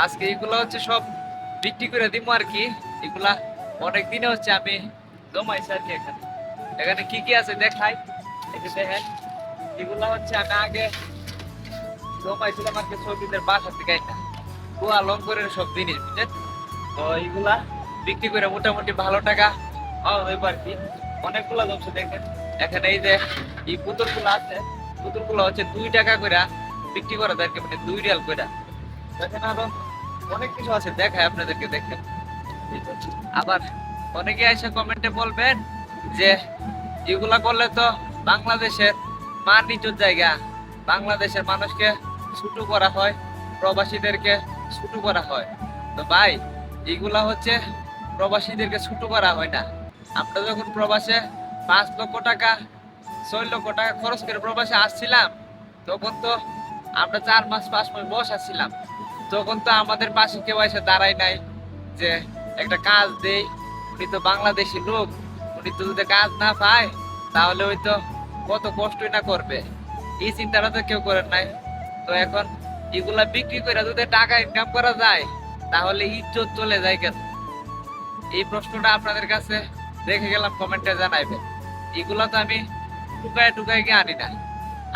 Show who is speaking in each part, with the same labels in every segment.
Speaker 1: আজকে এগুলো হচ্ছে সব বিক্রি করে দিব আর কি। এগুলা অনেক দিনে হচ্ছে আমি জমাইছি আর কি এখানে। এখানে কি কি আছে দেখাই? দেখেন, এগুলা হচ্ছে আমি আগে জমাইছিলাম আর কি ছবিদের বাসা থেকে এটা কুয়া লঙ্করের সব জিনিস, বুঝলেন? তো এইগুলা বিক্রি করে মোটামুটি ভালো টাকা যাবে আর কি। অনেকগুলা জমছে দেখেন। এখানে এই যে এই পুতুলগুলো আছে, পুতুলগুলো হচ্ছে দুই টাকা করে বিক্রি করা যায় মানে দুই রিয়াল করে আরও অনেক কিছু আছে, দেখায় আপনাদেরকে দেখেন আবার অনেকে এসে কমেন্টে বলবেন যে, এগুলা করলে তো বাংলাদেশের মান নিচুর জায়গা। বাংলাদেশের মানুষকে ছুটু করা হয়, প্রবাসীদেরকে ছুটু করা হয়। তো ভাই, এগুলা হচ্ছে প্রবাসীদেরকে ছুটু করা হয় না। আমরা যখন প্রবাসে পাঁচ লক্ষ টাকা, ছয় লক্ষ টাকা খরচ করে প্রবাসে আসছিলাম, তখন তো আমরা চার মাস, পাঁচ মাস বস আসছিলাম তখন তো আমাদের পাশে কেউ এসে দাঁড়ায় নাই যে একটা কাজ দেই, উনি তো বাংলাদেশি লোক, উনি তো যদি কাজ না পায়, তাহলে ওই তো কত কষ্টই না করবে। এই চিন্তাটা তো কেউ করেন নাই। তো এখন এগুলা বিক্রি করে যদি টাকা ইনকাম করা যায়, তাহলে ইজ্জত চলে যায় কেন? এই প্রশ্নটা আপনাদের কাছে রেখে গেলাম, কমেন্টে জানাইবে এগুলা তো আমি টুকায় টুকায় গিয়ে আনি না।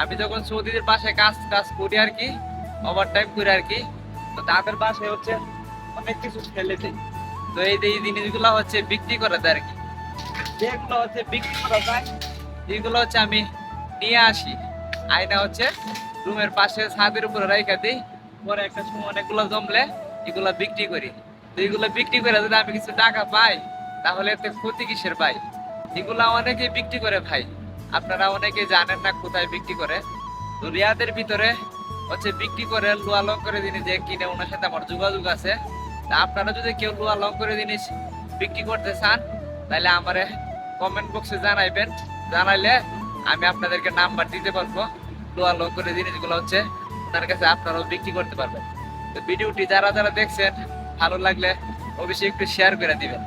Speaker 1: আমি যখন সৌদিদের পাশে কাজ কাজ করি আর কি ওভার টাইম করি আর কি তো তাদের পাশে হচ্ছে অনেক কিছু ফেলে দিই তো এই এই জিনিসগুলো হচ্ছে বিক্রি করা যায় আর কি। যেগুলো হচ্ছে বিক্রি করা যায়, এগুলো হচ্ছে আমি নিয়ে আসি। আয়না হচ্ছে রুমের পাশে ছাদের উপরে রাইখা দিই, পরে একটা সময় অনেকগুলো জমলে এগুলো বিক্রি করি। তো এগুলো বিক্রি করে যদি আমি কিছু টাকা পাই, তাহলে এতে ক্ষতি কিসের পাই এগুলা অনেকে বিক্রি করে ভাই। আপনারা অনেকে জানেন না কোথায় বিক্রি করে। তো রিয়াদের ভিতরে হচ্ছে বিক্রি করে লোয়া লং করে জিনিস যে কিনে, ওনার সাথে আমার যোগাযোগ আছে। তা আপনারা যদি কেউ লোয়া লং করে জিনিস বিক্রি করতে চান, তাহলে আমারে কমেন্ট বক্সে জানাইবেন। জানাইলে আমি আপনাদেরকে নাম্বার দিতে পারব। লোয়া লং করে জিনিসগুলো হচ্ছে ওনার কাছে আপনারাও বিক্রি করতে পারবেন। তো ভিডিওটি যারা যারা দেখছেন, ভালো লাগলে অবশ্যই একটু শেয়ার করে দিবেন।